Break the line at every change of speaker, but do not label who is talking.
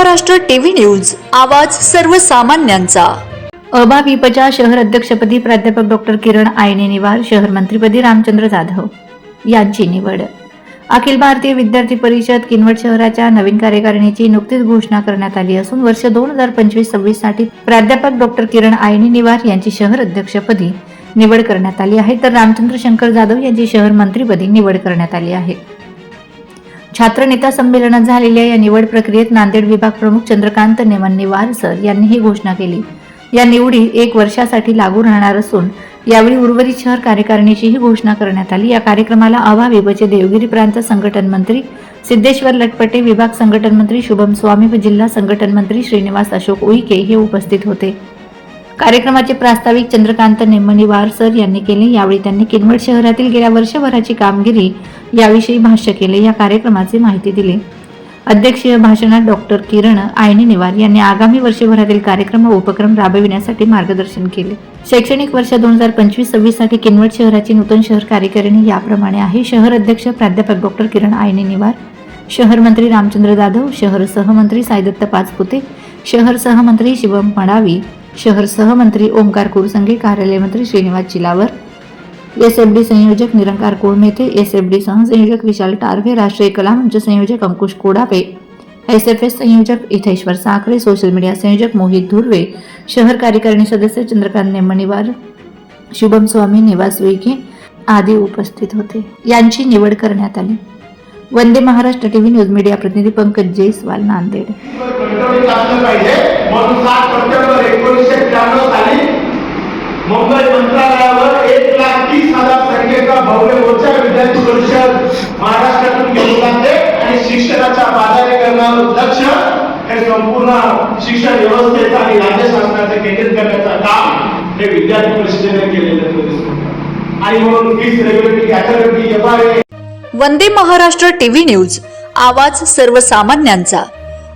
Maharashtra TV news आवाज सर्वसामान्यांचा.
अभाविपच्या शहर अध्यक्षपदी प्राध्यापक डॉक्टर किरण आयने निवार शहर मंत्रीपदी रामचंद्र जाधव यांची निवड. अखिल भारतीय विद्यार्थी परिषद किनवट शहराच्या नवीन कार्यकारिणीची नुकतीच घोषणा करण्यात आली असून वर्ष दोन हजार पंचवीस सव्वीससाठी प्राध्यापक डॉक्टर किरण आयने निवार यांची शहर अध्यक्षपदी निवड करण्यात आली आहे. तर रामचंद्र शंकर जाधव यांची शहर मंत्रीपदी निवड करण्यात आली आहे. छात्र नेता संमेलनात झालेल्या या निवड प्रक्रियेत नांदेड विभाग प्रमुख चंद्रकांत नेमन्नीवार सर यांनी ही घोषणा केली. या निवडी एक वर्षासाठी लागू राहणार असून यावेळी उर्वरित शहर कार्यकारिणीचीही घोषणा करण्यात आली. या कार्यक्रमाला आभा देवगिरी प्रांत संघटन मंत्री सिद्धेश्वर लटपटे विभाग संघटन मंत्री शुभम स्वामी व जिल्हा संघटन मंत्री श्रीनिवास अशोक उईके हे उपस्थित होते. कार्यक्रमाचे प्रास्ताविक चंद्रकांत नेमणीवार सर यांनी केले. यावेळी त्यांनी किनवट शहरातील गेल्या वर्षभराची कामगिरी याविषयी भाष्य केले. या कार्यक्रमाची माहिती दिली. अध्यक्षीय भाषणात डॉक्टर किरण आयनी निवार यांनी आगामी वर्षभरातील कार्यक्रम व उपक्रम राबविण्यासाठी मार्गदर्शन केले. शैक्षणिक वर्ष दोन हजार पंचवीस सव्वीससाठी किनवट शहराची नूतन शहर कार्यकारिणी याप्रमाणे आहे. शहर अध्यक्ष प्राध्यापक डॉक्टर किरण आयनी निवार शहर मंत्री रामचंद्र जाधव शहर सहमंत्री साईदत्त पाचपुते शहर सहमंत्री शिवम मडावी शहर सहमंत्री ओंकार कुरसंगे कार्यालय मंत्री Shrinivas Chilawar S F D संयोजक Nirankar Kolmethe S F D सहसंयोजक विशाल टारवे राष्ट्रीय कला मंच संयोजक Ankush Kodape S F S संयोजक इथेश्वर साखरे सोशल मीडिया संयोजक मोहित धुर्वे शहर कार्यकारिणी सदस्य चंद्रकांत नेमणीवार शुभम स्वामी निवास उईके आदी उपस्थित होते. यांची निवड करण्यात आली. Vande Maharashtra TV news media प्रतिनिधी पंकज जयस्वाल नांदेड.
म्हणून सात सप्टेंबर एकोणीसशे त्र्याण्णव साली मुंबई मंत्रालयावर एक लाख तीस हजार संख्येचा भव्य मोर्चा विद्यार्थी परिषद महाराष्ट्रातून घेऊन जाते आणि शिक्षणाच्या बाजारीकरणावर लक्ष हे संपूर्ण शिक्षण व्यवस्थेचं आणि राज्य शासनाचं केंद्रित करण्याचं काम हे विद्यार्थी परिषदेने केलेलं आणि म्हणून वीस regulatory authority F R
Vande Maharashtra TV news. आवाज सर्वसामान्यांचा.